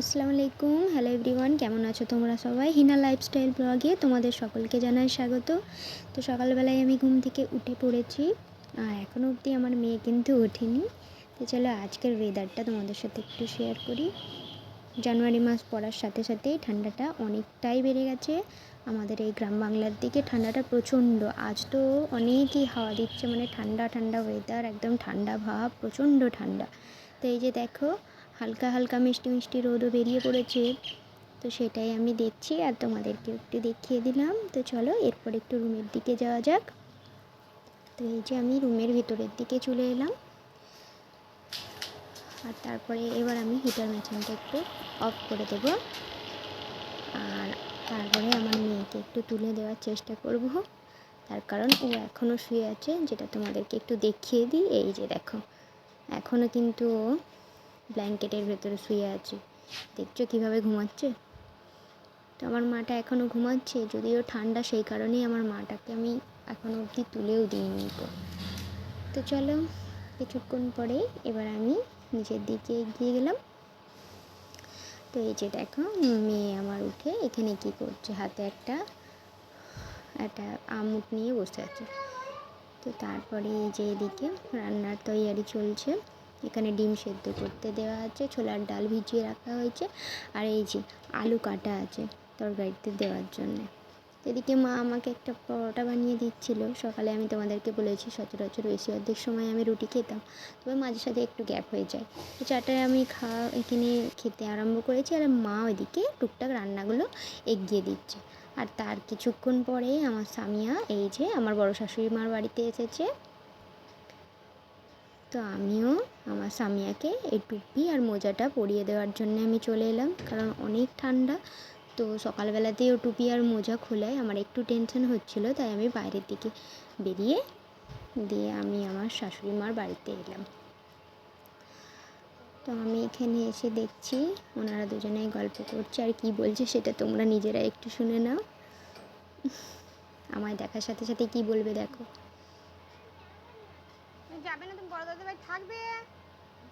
আসসালামু আলাইকুম। Hello everyone কেমন আছো তোমরা সবাই? হিনা লাইফস্টাইল ব্লগে তোমাদের সকলকে জানাই স্বাগত। তো সকালবেলায় আমি ঘুম থেকে উঠে পড়েছি, আর এখনও অবধি আমার মেয়ে কিন্তু ওঠেনি। তো চলো আজকের ওয়েদারটা তোমাদের সাথে একটু শেয়ার করি। জানুয়ারি মাস পড়ার সাথে সাথেই ঠান্ডাটা অনেকটাই বেড়ে গেছে। আমাদের এই গ্রাম বাংলার দিকে ঠান্ডাটা প্রচণ্ড। আজ তো অনেকই হাওয়া দিচ্ছে মানে ঠান্ডা ঠান্ডা ওয়েদার একদম ঠান্ডা ভাব, প্রচণ্ড ঠান্ডা। তো এই যে দেখো হালকা হালকা মিষ্টি মিষ্টি রোদও বেরিয়ে পড়েছে। তো সেটাই আমি দেখছি আর তোমাদেরকে একটু দেখিয়ে দিলাম। তো চলো এরপর একটু রুমের দিকে যাওয়া যাক। তো এই যে আমি রুমের ভিতরের দিকে চলে এলাম। আর তারপরে এবার আমি হিটার মেশিনটা একটু অফ করে দেব। আর তারপরে আমার মেয়েকে একটু তুলে দেওয়ার চেষ্টা করব। তার কারণ ও এখনও শুয়ে আছে, যেটা তোমাদেরকে একটু দেখিয়ে দিই। এই যে দেখো, এখনও কিন্তু ও ব্ল্যাঙ্কেটের ভেতরে শুয়ে আছে। দেখছ কীভাবে ঘুমাচ্ছে? তো আমার মাটা এখনও ঘুমাচ্ছে, যদিও ঠান্ডা সেই কারণেই আমার মাটাকে আমি এখনও অবধি তুলেও দিইনি তো চলো, কিছুক্ষণ পরে এবার আমি নিচের দিকে এগিয়ে গেলাম। তো এই যে দেখো, মেয়ে আমার উঠে এখানে কি করছে? হাতে একটা একটা আমুট নিয়ে বসে আছে। তো তারপরে এই যে এদিকে রান্নার তৈয়ারি চলছে। এখানে ডিম সেদ্ধ করতে দেওয়া আছে, ছোলার ডাল ভিজিয়ে রাখা হয়েছে, আর এই যে আলু কাটা আছে তরকারিতে দেওয়ার জন্যে। এদিকে মা আমাকে একটা পরোটা বানিয়ে দিচ্ছিল। সকালে আমি তোমাদেরকে বলেছি সচরাচর বেশি অর্ধেক সময় আমি রুটি খেতাম, তবে মাঝে সাথে একটু গ্যাপ হয়ে যায়। তো চাটায় আমি খাওয়া, এখানে খেতে আরম্ভ করেছি আর মা ওইদিকে টুকটাক রান্নাগুলো এগিয়ে দিচ্ছে। আর তার কিছুক্ষণ পরেই আমার স্বামীয়া, এই যে আমার বড় শাশুড়ি মার বাড়িতে এসেছে। তো আমিও আমার স্বামীয়াকে এই টুপি আর মোজাটা পরিয়ে দেওয়ার জন্য আমি চলে এলাম। কারণ অনেক ঠান্ডা, তো সকালবেলাতেই ও টুপি আর মোজা খোলায় আমার একটু টেনশন হচ্ছিল, তাই আমি বাইরের দিকে বেরিয়ে দিয়ে আমি আমার শাশুড়ি মার বাড়িতে এলাম। তো আমি এখানে এসে দেখছি ওনারা দুজনেই গল্প করছে, আর কি বলছে সেটা তোমরা নিজেরা একটু শুনে নাও। আমায় দেখার সাথে সাথে কি বলবে দেখো। যাবে না তুমি বড় দাদা ভাই থাকবে।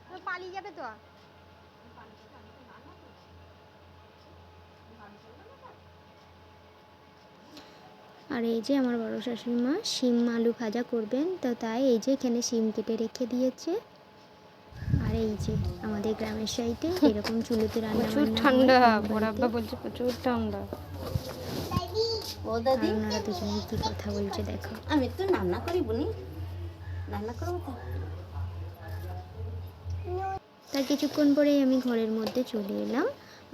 তুমি পালিয়ে যাবে তো। আর এই যে আমার বড় শাশুড়ি মা শিম আলু ভাজা করবেন তো তাই এই যে এখানে শিম কেটে রেখে দিয়েছে। আর এই যে আমাদের গ্রামের সাইডে এরকম চুলোতে রান্না প্রচুর ঠান্ডা বড় আব্বা বলছে প্রচুর ঠান্ডা। ও দাদি ওনারা দুজনে কি কথা বলছে দেখো। আমি একটু রান্না করি বুনি। রান্না করব তো? তার কিছুক্ষণ পরেই আমি ঘরের মধ্যে চলে এলাম।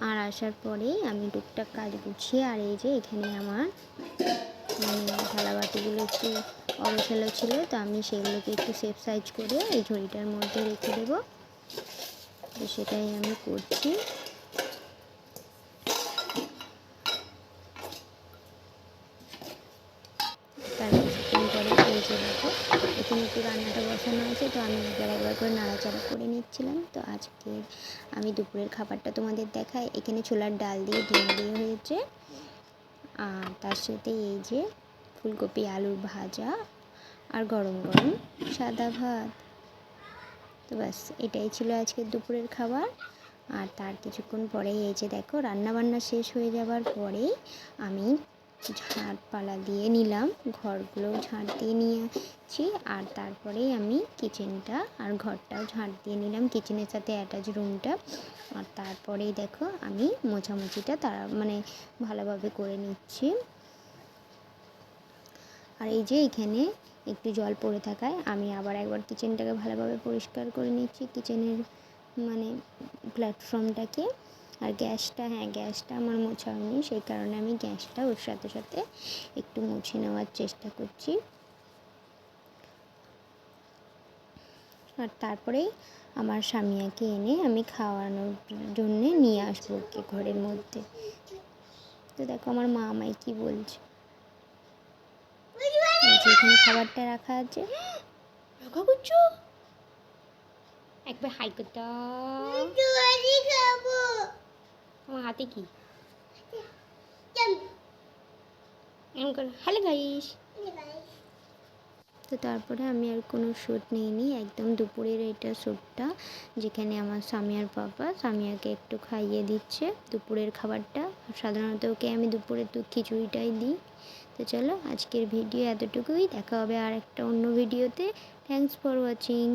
আর আসার পরেই আমি টুকটাক কাজ গুছিয়ে, আর এই যে এখানে আমার মানে থালা বাটিগুলো একটু অবসেলো ছিল, তো আমি সেগুলোকে একটু সেফ সাইজ করে এই ঝুড়িটার মধ্যে রেখে দেবো। তো সেটাই আমি করছি তার কিছুক্ষণ পরে এই যে দেখো এখানে একটু বসানো আছে, তো আমি একবার একবার করে নাড়াচাড়া করে নিচ্ছিলাম। তো আজকে আমি দুপুরের খাবারটা তোমাদের দেখাই। এখানে ছোলার ডাল দিয়ে ডিম দিয়ে হয়েছে। আর তার সাথে এই যে ফুলকপি আলুর ভাজা আর গরম গরম সাদা ভাত। তো ব্যাস, এটাই ছিল আজকের দুপুরের খাবার। আর তার কিছুক্ষণ পরেই এই যে দেখো রান্না বান্না শেষ হয়ে যাবার পরেই আমি ঝাড় পালা দিয়ে নিলাম। ঘরগুলো ঝাড় দিয়ে নিয়েছি আর তারপরেই আমি কিচেনটা আর ঘরটাও ঝাড় দিয়ে নিলাম। কিচেনের সাথে অ্যাটাচ রুমটা আর তারপরেই দেখো আমি মোছামুছিটা তারা মানে ভালোভাবে করে নিচ্ছি। আর এই যে এখানে একটু জল পড়ে থাকায় আমি আবার একবার কিচেনটাকে ভালোভাবে পরিষ্কার করে নিচ্ছি। কিচেনের মানে প্ল্যাটফর্মটাকে আর গ্যাসটা হ্যাঁ গ্যাসটা আমার মোছা হয়নি সেই কারণে আমি গ্যাসটা ওর সাথে সাথে একটু মুছে নেওয়ার চেষ্টা করছি। আর তারপরেই আমার স্বামীয়াকে এনে আমি খাওয়ানোর জন্যে নিয়ে আসব ওকে ঘরের মধ্যে। তো দেখো আমার মা আমায় কী বলছে। এই যে এখানে খাবারটা রাখা আছে। রাখা করছ একবার হাই করতে। আমার হাতে কি? হ্যালো গাইস তো তারপরে আমি আর কোনো শ্যুট নিইনি একদম দুপুরের এটা শ্যুটটা যেখানে আমার স্বামী আর পাপা স্বামীয়াকে একটু খাইয়ে দিচ্ছে দুপুরের খাবারটা। সাধারণত ওকে আমি দুপুরের তো খিচুড়িটাই দিই। তো চলো আজকের ভিডিও এতটুকুই দেখা হবে আর একটা অন্য ভিডিওতে। Thanks for watching